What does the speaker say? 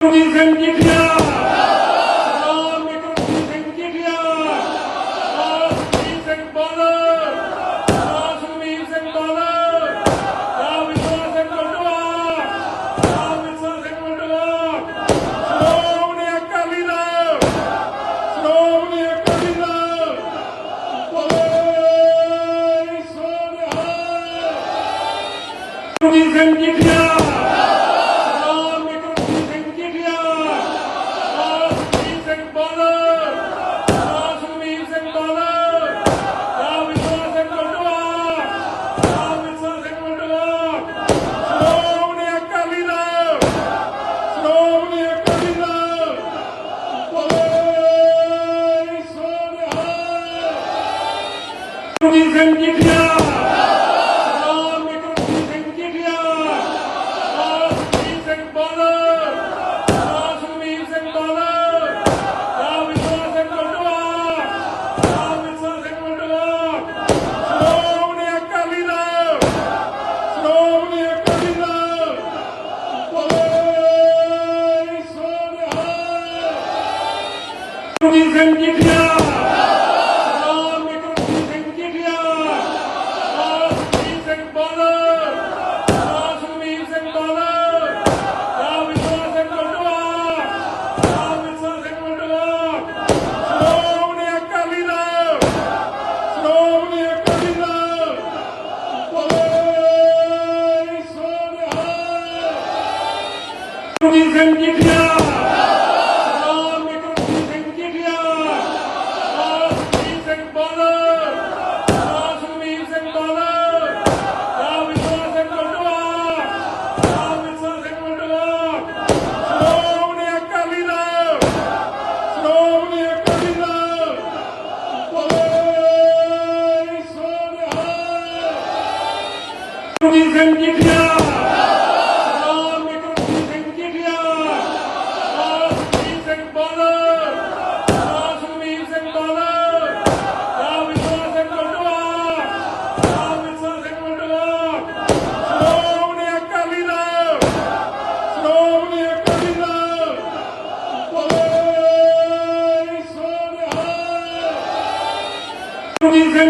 ਗੁਰਮੀਤ ਸਿੰਘ ਜੀਠੀਆ ਸਰਦਾਰ ਵਿਕਰਮਜੀਤ ਸਿੰਘ ਜੀਠੀਆ ਸਰਦਾਰ ਸੁਖਬੀਰ ਸਿੰਘ ਬਾਦਲ ਸਰਦਾਰ ਸੁਖਬੀਰ ਸਿੰਘ ਬਾਦਲ ਸਰਦਾਰ ਵਿਸ਼ਵਾਸ ਸਿੰਘ ਵਲਟੋਆ ਸਰਦਾਰ ਵਿਸ਼ਵਾਸ ਸਿੰਘ ਵਲਟੋਆ ਸ਼੍ਰੋਮਣੀ ਅਕਾਲੀ ਦਲ ਸ਼੍ਰੋਮਣੀ ਅਕਾਲੀ ਦਲ ਬੋਲੇ ਸੋਨਿਹਾਲ ਗੁਰਮੀਤ ਸਿੰਘ ਜੀਠੀਆ ਸਰਦਾਰ ਵਿਕਰਮਜੀਤ ਸਿੰਘ ਜੀਠੀਆ ਸਰਦਾਰ ਸੁਖਬੀਰ ਸਿੰਘ ਬਾਦਲ ਸਰਦਾਰ ਸੁਖਬੀਰ ਸਿੰਘ ਬਾਦਲ ਸਰਦਾਰ ਵਿਸ਼ਵਾਸ ਸਿੰਘ ਵਲਟੋਆ ਸਰਦਾਰ ਵਿਸ਼ਵਾਸ ਸਿੰਘ ਵਲਟੋਆ ਸ਼੍ਰੋਮਣੀ ਅਕਾਲੀ ਦਲ ਸ਼੍ਰੋਮਣੀ ਅਕਾਲੀ ਦਲ ਬੋਲੇ ਸੋਨਿਹਾਲ ਗੁਰਮੀਤ ਸਿੰਘ ਜੀਠੀਆ ਸਰਦਾਰ ਵਿਕਰਮਜੀਤ ਸਿੰਘ ਜੀਠੀਆ ਸਰਦਾਰ ਸੁਖਬੀਰ ਸਿੰਘ ਬਾਦਲ ਸਰਦਾਰ ਸੁਖਬੀਰ ਸਿੰਘ ਬਾਦਲ ਸਰਦਾਰ ਵਿਸ਼ਵਾਸ ਸਿੰਘ ਵਲਟੋਆ ਸਰਦਾਰ ਵਿਸ਼ਵਾਸ ਸਿੰਘ ਵਲਟੋਆ ਸ਼੍ਰੋਮਣੀ ਅਕਾਲੀ ਦਲ ਸ਼੍ਰੋਮਣੀ ਅਕਾਲੀ ਦਲ ਬੋਲੇ ਸੋਨਿਹਾਲ ਗੁਰਮੀਤ ਸਿੰਘ ਜੀਠੀਆ ਸਰਦਾਰ ਵਿਕਰਮਜੀਤ ਸਿੰਘ ਜੀਠੀਆ ਸਰਦਾਰ ਸੁਖਬੀਰ ਸਿੰਘ ਬਾਦਲ ਸਰਦਾਰ ਸੁਖਬੀਰ ਸਿੰਘ ਬਾਦਲ ਸਰਦਾਰ ਵਿਸ਼ਵਾਸ ਸਿੰਘ ਵਲਟੋਆ ਸਰਦਾਰ ਵਿਸ਼ਵਾਸ ਸਿੰਘ ਵਲਟੋਆ ਸ਼੍ਰੋਮਣੀ ਅਕਾਲੀ ਦਲ ਸ਼੍ਰੋਮਣੀ ਅਕਾਲੀ ਦਲ ਬੋਲੇ ਸੋਨਿਹਾਲ ਗੁਰਮੀਤ ਸਿੰਘ ਜੀਠੀਆ ਸਰਦਾਰ ਵਿਕਰਮਜੀਤ ਸਿੰਘ ਜੀਠੀਆ ਸਰਦਾਰ ਸੁਖਬੀਰ ਸਿੰਘ ਬਾਦਲ ਸਰਦਾਰ ਸੁਖਬੀਰ ਸਿੰਘ ਬਾਦਲ ਸਰਦਾਰ ਵਿਸ਼ਵਾਸ ਸਿੰਘ ਵਲਟੋਆ ਸਰਦਾਰ ਵਿਸ਼ਵਾਸ ਸਿੰਘ ਵਲਟੋਆ ਸ਼੍ਰੋਮਣੀ ਅਕਾਲੀ ਦਲ ਸ਼੍ਰੋਮਣੀ ਅਕਾਲੀ ਦਲ ਬੋਲੇ ਸੋਨਿਹਾਲ ਗੁਰਮੀਤ ਸਿੰਘ ਜੀਠੀਆ ਸਰਦਾਰ ਵਿਕਰਮਜੀਤ ਸਿੰਘ ਜੀਠੀਆ ਸਰਦਾਰ ਸੁਖਬੀਰ ਸਿੰਘ ਬਾਦਲ ਸਰਦਾਰ ਸੁਖਬੀਰ ਸਿੰਘ ਬਾਦਲ ਸਰਦਾਰ ਵਿਸ਼ਵਾਸ ਸਿੰਘ ਵਲਟੋਆ ਸਰਦਾਰ ਵਿਸ਼ਵਾਸ ਸਿੰਘ ਵਲਟੋਆ ਸ਼੍ਰੋਮਣੀ ਅਕਾਲੀ ਦਲ ਸ਼੍ਰੋਮਣੀ ਅਕਾਲੀ ਦਲ ਬੋਲੇ ਸੋਨਿਹਾਲ